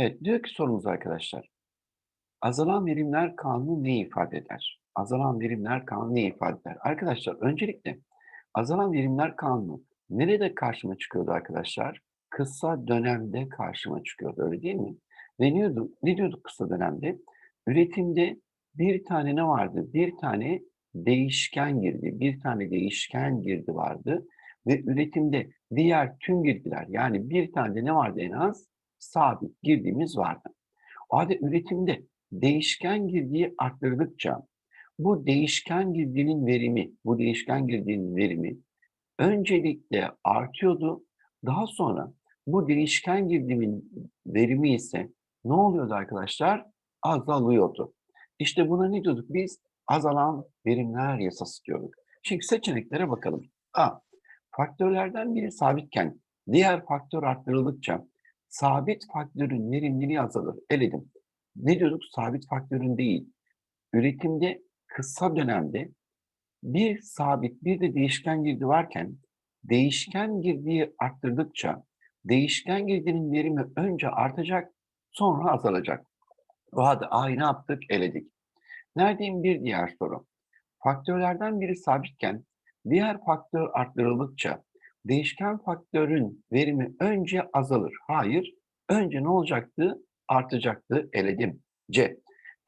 Evet, diyor ki sorumuz arkadaşlar. Azalan verimler kanunu ne ifade eder? Azalan verimler kanunu ne ifade eder? Arkadaşlar öncelikle azalan verimler kanunu nerede karşıma çıkıyordu arkadaşlar? Kısa dönemde karşıma çıkıyordu öyle değil mi? Ne diyorduk, ne diyorduk kısa dönemde? Üretimde bir tane ne vardı? Bir tane değişken girdi, bir tane değişken girdi vardı ve üretimde diğer tüm girdiler yani bir tane de ne vardı en az? Sabit girdiğimiz vardı. O halde üretimde değişken girdiği arttırdıkça bu değişken girdinin verimi, bu değişken girdinin verimi öncelikle artıyordu. Daha sonra bu değişken girdiğimin verimi ise ne oluyordu arkadaşlar? Azalıyordu. İşte buna ne diyorduk biz? Azalan verimler yasası diyorduk. Şimdi seçeneklere bakalım. A. Faktörlerden biri sabitken diğer faktör arttırıldıkça sabit faktörün verimliliği azalır. Eledim. Ne diyorduk? Sabit faktörün değil. Üretimde kısa dönemde bir sabit bir de değişken girdi varken değişken girdiği arttırdıkça değişken girdinin verimi önce artacak sonra azalacak. O halde A'yı ne yaptık? Eledik. Neredeyim bir diğer soru. Faktörlerden biri sabitken diğer faktör arttırıldıkça değişken faktörün verimi önce azalır. Hayır, önce ne olacaktı? Artacaktı. Eledim. C.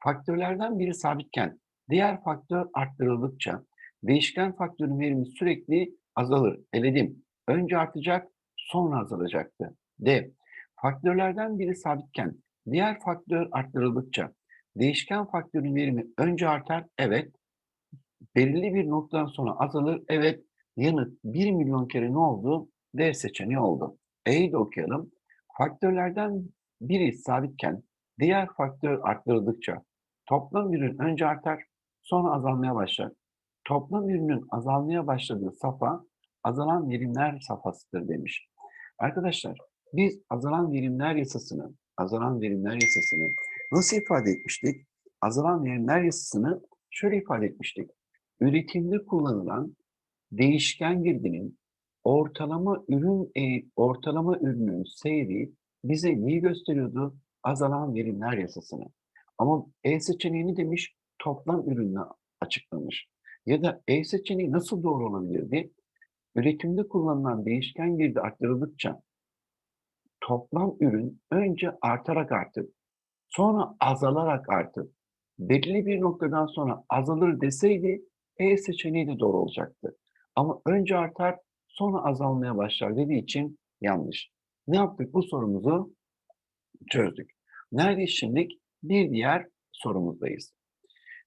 Faktörlerden biri sabitken diğer faktör arttırıldıkça değişken faktörün verimi sürekli azalır. Eledim. Önce artacak, sonra azalacaktı. D. Faktörlerden biri sabitken diğer faktör arttırıldıkça değişken faktörün verimi önce artar. Evet. Belirli bir noktadan sonra azalır. Evet. Yanıt 1 milyon kere ne oldu? D seçeneği oldu. E'yi de okuyalım. Faktörlerden biri sabitken diğer faktör arttırıldıkça toplam ürün önce artar, sonra azalmaya başlar. Toplam ürünün azalmaya başladığı safa azalan verimler safhasıdır demiş. Arkadaşlar biz azalan verimler yasasını, azalan verimler yasasını nasıl ifade etmiştik? Azalan verimler yasasını şöyle ifade etmiştik. Üretimde kullanılan değişken girdinin ortalama ürün e, ortalama ürünün seyri bize neyi gösteriyordu? Azalan verimler yasasını. Ama E seçeneğini demiş toplam ürünle açıklamış. Ya da E seçeneği nasıl doğru olabilirdi? Üretimde kullanılan değişken girdi arttırıldıkça toplam ürün önce artarak artıp sonra azalarak artıp belirli bir noktadan sonra azalır deseydi E seçeneği de doğru olacaktı. Ama önce artar sonra azalmaya başlar dediği için yanlış. Ne yaptık? Bu sorumuzu çözdük. Neredeyiz şimdilik? Bir diğer sorumuzdayız.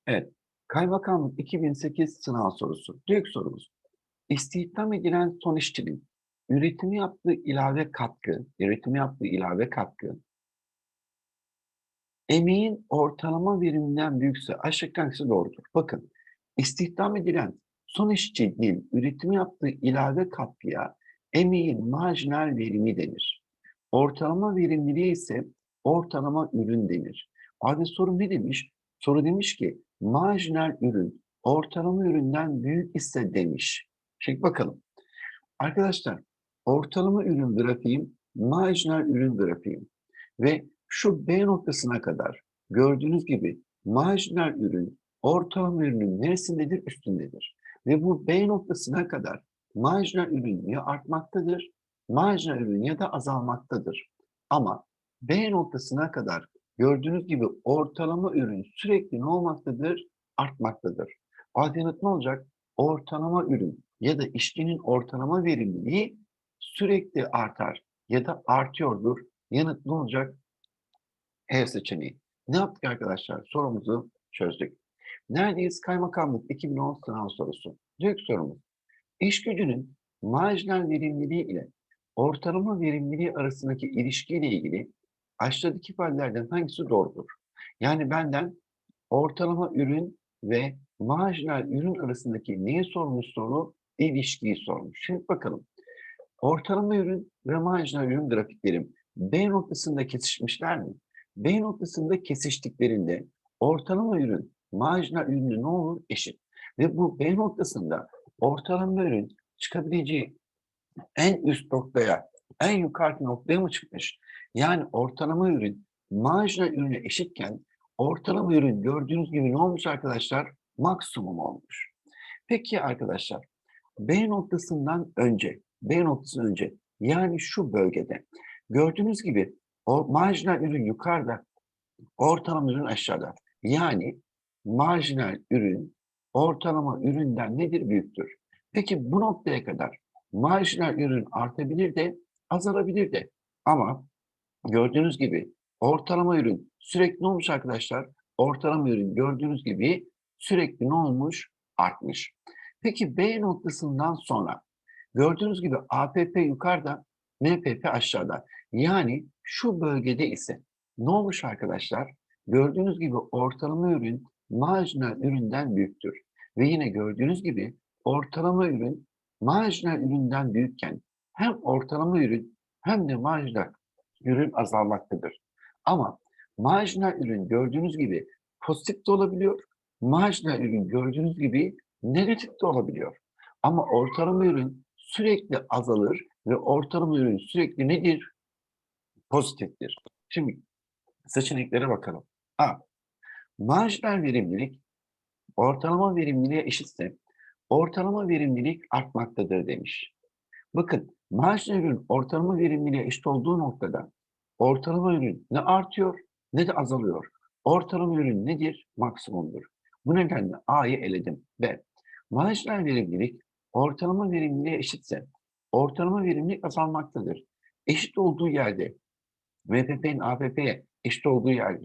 Evet. Kaymakamlık 2008 sınav sorusu. Büyük sorumuz. İstihdam edilen son işçinin üretimi yaptığı ilave katkı, üretimi yaptığı ilave katkı emeğin ortalama veriminden büyükse hangisi doğrudur? Bakın, istihdam edilen son işçinin üretimi yaptığı ilave katkıya emeğin marjinal verimi denir. Ortalama verimliliği ise ortalama ürün denir. Abi soru ne demiş? Soru demiş ki marjinal ürün ortalama üründen büyük ise demiş. Şimdi bakalım. Arkadaşlar ortalama ürün grafiğim, marjinal ürün grafiğim ve şu B noktasına kadar gördüğünüz gibi marjinal ürün ortalama ürünün neresindedir? Üstündedir. Ve bu B noktasına kadar marjinal ürün ya artmaktadır, marjinal ürün ya da azalmaktadır. Ama B noktasına kadar gördüğünüz gibi ortalama ürün sürekli ne olmaktadır? Artmaktadır. Yanıt ne olacak? Ortalama ürün ya da işçinin ortalama verimliliği sürekli artar ya da artıyordur. Yanıt ne olacak? E seçeneği. Ne yaptık arkadaşlar? Sorumuzu çözdük. Neredeyiz? Kaymakamlık 2010 sınav sorusu. Diyor sorumuz. İş gücünün marjinal verimliliği ile ortalama verimliliği arasındaki ilişkiyle ilgili aşağıdaki ifadelerden hangisi doğrudur? Yani benden ortalama ürün ve marjinal ürün arasındaki neye sormuş soru? İlişkiyi sormuş. Şimdi bakalım. Ortalama ürün ve marjinal ürün grafiklerim B noktasında kesişmişler mi? B noktasında kesiştiklerinde ortalama ürün marjinal ürünü ne olur? Eşit. Ve bu B noktasında ortalama ürün çıkabileceği en üst noktaya, en yukarı noktaya mı çıkmış? Yani ortalama ürün marjinal ürüne eşitken ortalama ürün gördüğünüz gibi ne olmuş arkadaşlar? Maksimum olmuş. Peki arkadaşlar B noktasından önce, B noktasından önce yani şu bölgede gördüğünüz gibi o marjinal ürün yukarıda, ortalama ürün aşağıda. Yani marjinal ürün ortalama üründen nedir? Büyüktür. Peki bu noktaya kadar marjinal ürün artabilir de azalabilir de. Ama gördüğünüz gibi ortalama ürün sürekli ne olmuş arkadaşlar? Ortalama ürün gördüğünüz gibi sürekli ne olmuş? Artmış. Peki B noktasından sonra gördüğünüz gibi APP yukarıda, MPP aşağıda. Yani şu bölgede ise ne olmuş arkadaşlar? Gördüğünüz gibi ortalama ürün marjinal üründen büyüktür. Ve yine gördüğünüz gibi ortalama ürün marjinal üründen büyükken hem ortalama ürün hem de marjinal ürün azalmaktadır. Ama marjinal ürün gördüğünüz gibi pozitif de olabiliyor. Marjinal ürün gördüğünüz gibi negatif de olabiliyor. Ama ortalama ürün sürekli azalır ve ortalama ürün sürekli nedir? Pozitiftir. Şimdi seçeneklere bakalım. A. Marjinal verimlilik ortalama verimliliğe eşitse ortalama verimlilik artmaktadır demiş. Bakın marjinal ürün ortalama verimliliğe eşit olduğu noktada ortalama ürün ne artıyor ne de azalıyor. Ortalama ürün nedir? Maksimumdur. Bu nedenle A'yı eledim. B. Marjinal verimlilik ortalama verimliliğe eşitse ortalama verimlilik azalmaktadır. Eşit olduğu yerde MPP'nin APP'ye eşit olduğu yerde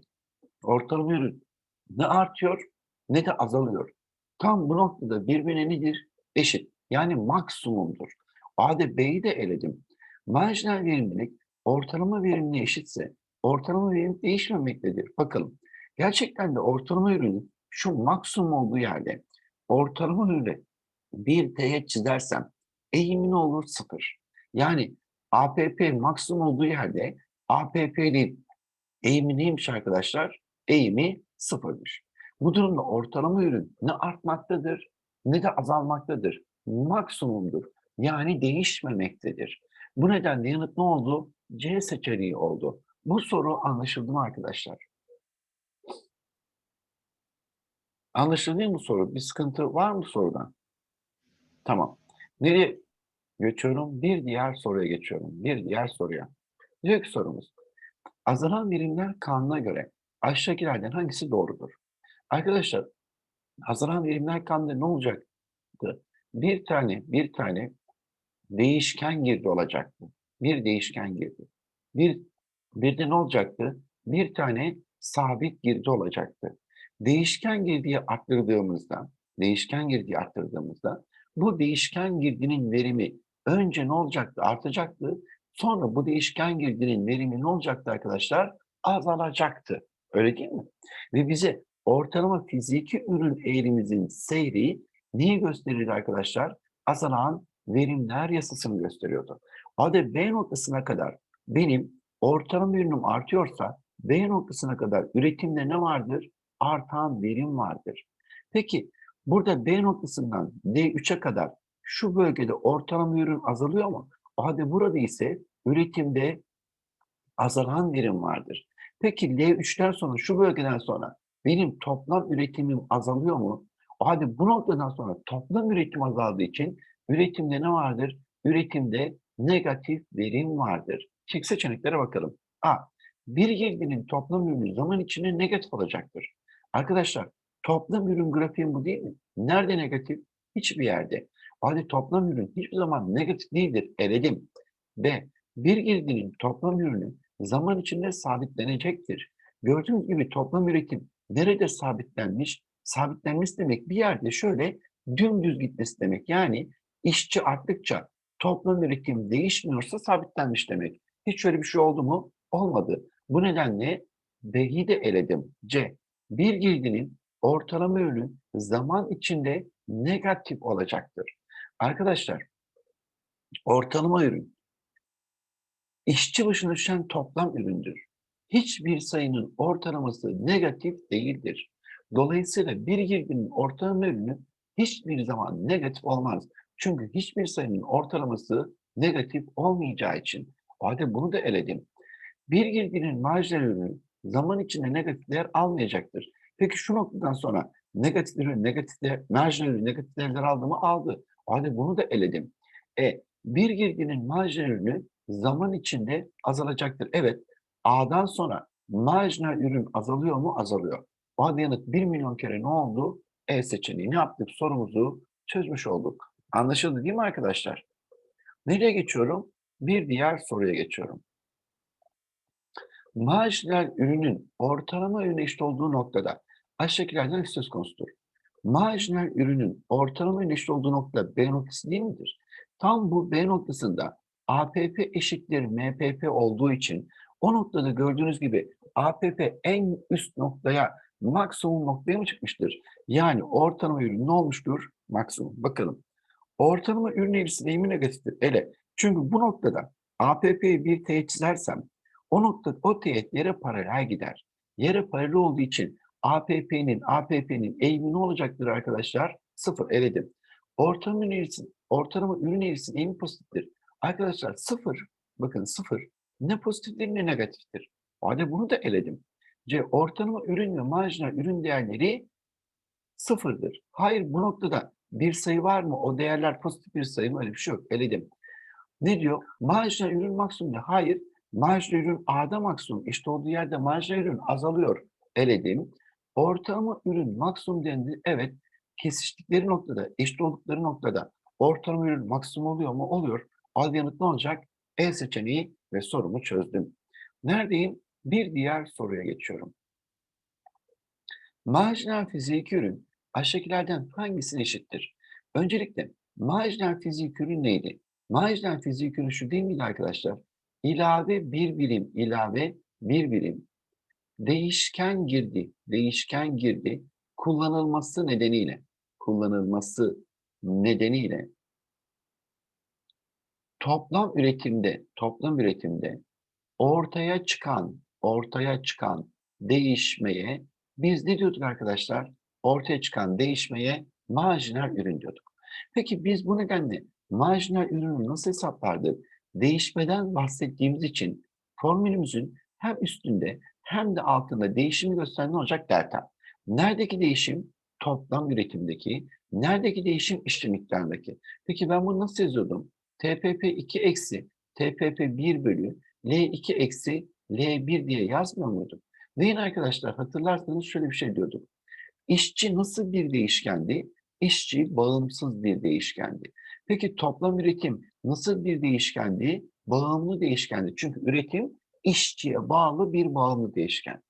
ortalama ürün ne artıyor ne de azalıyor. Tam bu noktada birbirine nedir? Eşit. Yani maksimumdur. A'da B'yi de eledim. Marjinal verimlilik ortalama verimliğe eşitse ortalama verim değişmemektedir. Bakalım. Gerçekten de ortalama ürünün şu maksimum olduğu yerde ortalama ürünü bir teğet çizersem eğimi olur? Sıfır. Yani APP maksimum olduğu yerde APP'nin eğimi neymiş arkadaşlar? Eğimi sıfırmış. Bu durumda ortalama ürün ne artmaktadır ne de azalmaktadır. Maksimumdur. Yani değişmemektedir. Bu nedenle yanıt ne oldu? C seçeneği oldu. Bu soru anlaşıldı mı arkadaşlar? Anlaşıldı mı soru? Bir sıkıntı var mı sorudan? Tamam. Nereye geçiyorum? Bir diğer soruya geçiyorum. Bir diğer soruya. Diyor ki sorumuz. Azalan verimler kanuna göre aşağıdakilerden hangisi doğrudur? Arkadaşlar azalan verimler kanunda ne olacaktı? Bir tane, bir tane değişken girdi olacaktı. Bir değişken girdi. Bir, bir de ne olacaktı? Bir tane sabit girdi olacaktı. Değişken girdiği arttırdığımızda, değişken girdiği arttırdığımızda bu değişken girdinin verimi önce ne olacaktı? Artacaktı. Sonra bu değişken girdinin verimi ne olacaktı arkadaşlar? Azalacaktı. Öyle değil mi? Ve bize ortalama fiziki ürün eğrimizin seyri neyi gösterirdi arkadaşlar? Azalan verimler yasasını gösteriyordu. Hadi B noktasına kadar benim ortalama ürünüm artıyorsa B noktasına kadar üretimde ne vardır? Artan verim vardır. Peki burada B noktasından D3'e kadar şu bölgede ortalama ürün azalıyor mu? Hadi burada ise üretimde azalan verim vardır. Peki L3'ten sonra şu bölgeden sonra benim toplam üretimim azalıyor mu? Hadi bu noktadan sonra toplam üretim azaldığı için üretimde ne vardır? Üretimde negatif verim vardır. Çek seçeneklere bakalım. A. Bir girdinin toplam ürünü zaman içinde negatif olacaktır. Arkadaşlar toplam ürün grafiğim bu değil mi? Nerede negatif? Hiçbir yerde. Hadi toplam ürün hiçbir zaman negatif değildir. Eledim. B. Bir girdinin toplam ürünü zaman içinde sabitlenecektir. Gördüğünüz gibi toplam üretim nerede sabitlenmiş? Sabitlenmiş demek bir yerde şöyle dümdüz gitmesi demek. Yani işçi arttıkça toplam üretim değişmiyorsa sabitlenmiş demek. Hiç öyle bir şey oldu mu? Olmadı. Bu nedenle B'yi de eledim. C. Bir girdinin ortalama ürünü zaman içinde negatif olacaktır. Arkadaşlar ortalama ürün işçi başına düşen toplam üründür. Hiçbir sayının ortalaması negatif değildir. Dolayısıyla bir girdinin ortalama ürünü hiçbir zaman negatif olmaz. Çünkü hiçbir sayının ortalaması negatif olmayacağı için. O halde bunu da eledim. Bir girdinin marjinal ürünü zaman içinde negatif değer almayacaktır. Peki şu noktadan sonra negatif ürün, negatif değer, marjinal ürün, negatif değerler aldı mı? Aldı. Hadi bunu da eledim. E, bir girdinin marjinal ürünü zaman içinde azalacaktır. Evet, A'dan sonra marjinal ürün azalıyor mu? Azalıyor. O halde yanıt 1 milyon kere ne oldu? E seçeneğini yaptık. Sorumuzu çözmüş olduk. Anlaşıldı değil mi arkadaşlar? Nereye geçiyorum? Bir diğer soruya geçiyorum. Marjinal ürünün ortalama ürüne eşit olduğu noktada aşağıdakilerden söz konusudur. Marjinal ürünün ortalama ürüne eşit olduğu nokta B noktası değil midir? Tam bu B noktasında APP eşittir MPP olduğu için o noktada gördüğünüz gibi APP en üst noktaya maksimum noktaya mı çıkmıştır? Yani ortalama ürün ne olmuştur? Maksimum. Bakalım. Ortalama ürün eğrisi deyimi negatiftir. Ele. Çünkü bu noktada APP'yi bir teğet çizersem o noktada o teğet yere paralel gider. Yere paralel olduğu için APP'nin APP'nin eğimi ne olacaktır arkadaşlar? Sıfır. Eledim. Ortalama ürün eğrisi, ortalama ürün eğrisinin eğimi pozitiftir. Arkadaşlar sıfır. Bakın sıfır. Ne pozitiftir ne negatiftir. Hadi bunu da eledim. C. Ortalama ürün ve marjinal ürün değerleri sıfırdır. Hayır bu noktada bir sayı var mı? O değerler pozitif bir sayı mı? Öyle bir şey yok. Eledim. Ne diyor? Marjinal ürün maksimum ne? Hayır. Marjinal ürün A'da maksimum. İşte olduğu yerde marjinal ürün azalıyor. Eledim. Ortalama ürün maksimum dendi. Evet. Kesiştikleri noktada, eşit oldukları noktada ortalama ürün maksimum oluyor mu? Oluyor. Al yanıt ne olacak? E seçeneği ve sorumu çözdüm. Neredeyim? Bir diğer soruya geçiyorum. Marjinal fiziki ürün aşağıdakilerden hangisine eşittir? Öncelikle marjinal fiziki ürün neydi? Marjinal fiziki ürün şu değil miydi arkadaşlar? İlave bir birim, ilave bir birim. Değişken girdi, değişken girdi kullanılması nedeniyle, kullanılması nedeniyle toplam üretimde, toplam üretimde ortaya çıkan, ortaya çıkan değişmeye biz ne diyorduk arkadaşlar? Ortaya çıkan değişmeye marjinal ürün diyorduk. Peki biz bu nedenle marjinal ürünü nasıl hesaplardık? Değişmeden bahsettiğimiz için formülümüzün hem üstünde hem de altında değişimi gösteren olacak? Delta. Neredeki değişim? Toplam üretimdeki. Neredeki değişim? İşçi miktarındaki. Peki ben bunu nasıl yazıyordum? TPP 2 eksi TPP 1 bölü L2 eksi L1 diye yazmıyor muyduk? Ve yine arkadaşlar hatırlarsanız şöyle bir şey diyorduk. İşçi nasıl bir değişkendi? İşçi bağımsız bir değişkendi. Peki toplam üretim nasıl bir değişkendi? Bağımlı değişkendi. Çünkü üretim işçiye bağlı bir bağımlı değişken.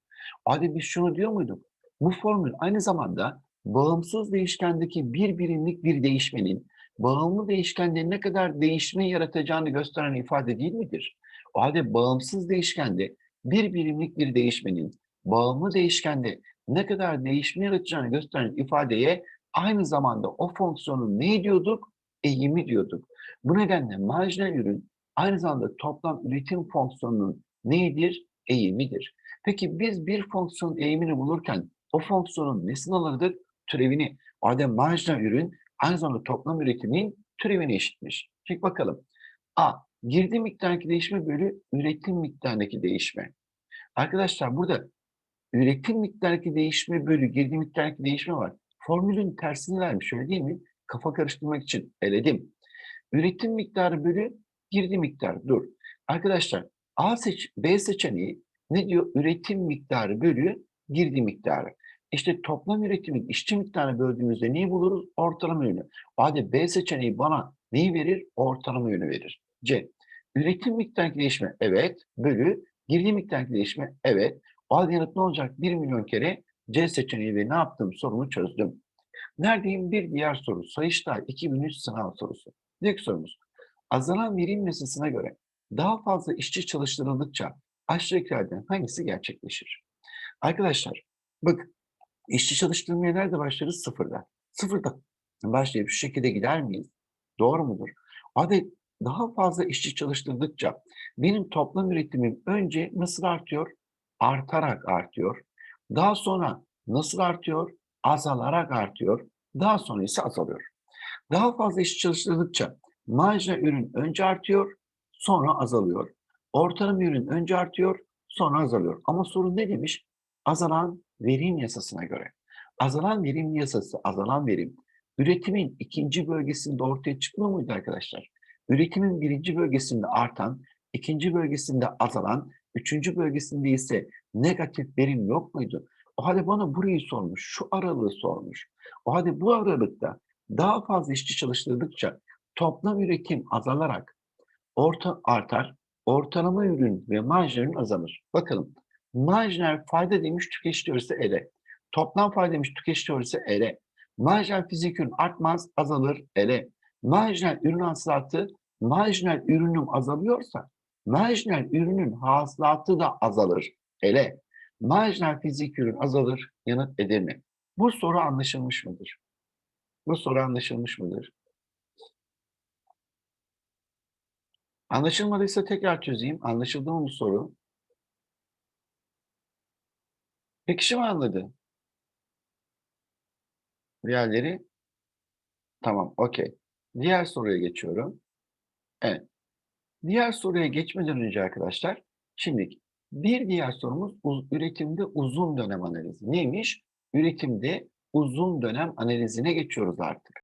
Hadi biz şunu diyor muyduk? Bu formül aynı zamanda bağımsız değişkendeki bir birimlik bir değişmenin bağımlı değişkende ne kadar değişme yaratacağını gösteren ifade değil midir? O halde bağımsız değişkende bir birimlik bir değişmenin bağımlı değişkende ne kadar değişme yaratacağını gösteren ifadeye aynı zamanda o fonksiyonun ne diyorduk? Eğimi diyorduk. Bu nedenle marjinal ürün aynı zamanda toplam üretim fonksiyonunun neyidir? Eğimidir. Peki biz bir fonksiyon eğimini bulurken o fonksiyonun nesini alırdık? Türevini. O halde marjinal ürün aynı zamanda toplam üretimin türevine eşitmiş. Şimdi bakalım. A. Girdi miktarındaki değişme bölü üretim miktarındaki değişme. Arkadaşlar burada üretim miktarındaki değişme bölü girdi miktarındaki değişme var. Formülün tersini vermiş öyle değil mi? Kafa karıştırmak için eledim. Üretim miktarı bölü girdi miktarı. Dur. Arkadaşlar A seç B seçeneği ne diyor? Üretim miktarı bölü girdi miktarı. İşte toplam üretimin işçi miktarını böldüğümüzde neyi buluruz? Ortalama yönü. Hadi B seçeneği bana neyi verir? Ortalama yönü verir. C. Üretim miktarı değişme. Evet. Bölü. Girdi miktarı değişme. Evet. O halde yanıt ne olacak? 1 milyon kere C seçeneği ve ne yaptım? Sorumu çözdüm. Neredeyim? Bir diğer soru. Sayıştay 2003 sınav sorusu. İlk sorumuz. Azalan verim yasasına göre daha fazla işçi çalıştırıldıkça aşağıdakilerden hangisi gerçekleşir? Arkadaşlar bak işçi çalıştırmaya nerede başlarız? Sıfırda. Sıfırda başlayıp şu şekilde gider miyiz? Doğru mudur? Hadi daha fazla işçi çalıştırdıkça benim toplam üretimim önce nasıl artıyor? Artarak artıyor. Daha sonra nasıl artıyor? Azalarak artıyor. Daha sonra ise azalıyor. Daha fazla işçi çalıştırdıkça marjinal ürün önce artıyor, sonra azalıyor. Ortalama ürün önce artıyor, sonra azalıyor. Ama soru ne demiş? Azalan verim yasasına göre. Azalan verim yasası, azalan verim üretimin ikinci bölgesinde ortaya çıkmıyor muydu arkadaşlar? Üretimin birinci bölgesinde artan, ikinci bölgesinde azalan, üçüncü bölgesinde ise negatif verim yok muydu? O halde bana burayı sormuş, şu aralığı sormuş. O halde bu aralıkta daha fazla işçi çalıştırdıkça toplam üretim azalarak orta artar, ortalama ürün ve marjların azalır. Bakalım, marjinal fayda demiş tüketici teorisi ele. Toplam fayda demiş tüketici teorisi ele. Marjinal fizik ürün artmaz, azalır ele. Marjinal ürün hasılatı, marjinal ürünüm azalıyorsa, marjinal ürünün hasılatı da azalır ele. Marjinal fizik ürün azalır, yanıt Edirne. Bu soru anlaşılmış mıdır? Bu soru anlaşılmış mıdır? Anlaşılmadıysa tekrar çözeyim. Anlaşıldı mı bu soru? Bir kişi mi anladı? Diğerleri? Tamam, okey. Diğer soruya geçiyorum. Evet. Diğer soruya geçmeden önce arkadaşlar, şimdi bir diğer sorumuz uz- üretimde uzun dönem analizi. Neymiş? Üretimde uzun dönem analizine geçiyoruz artık.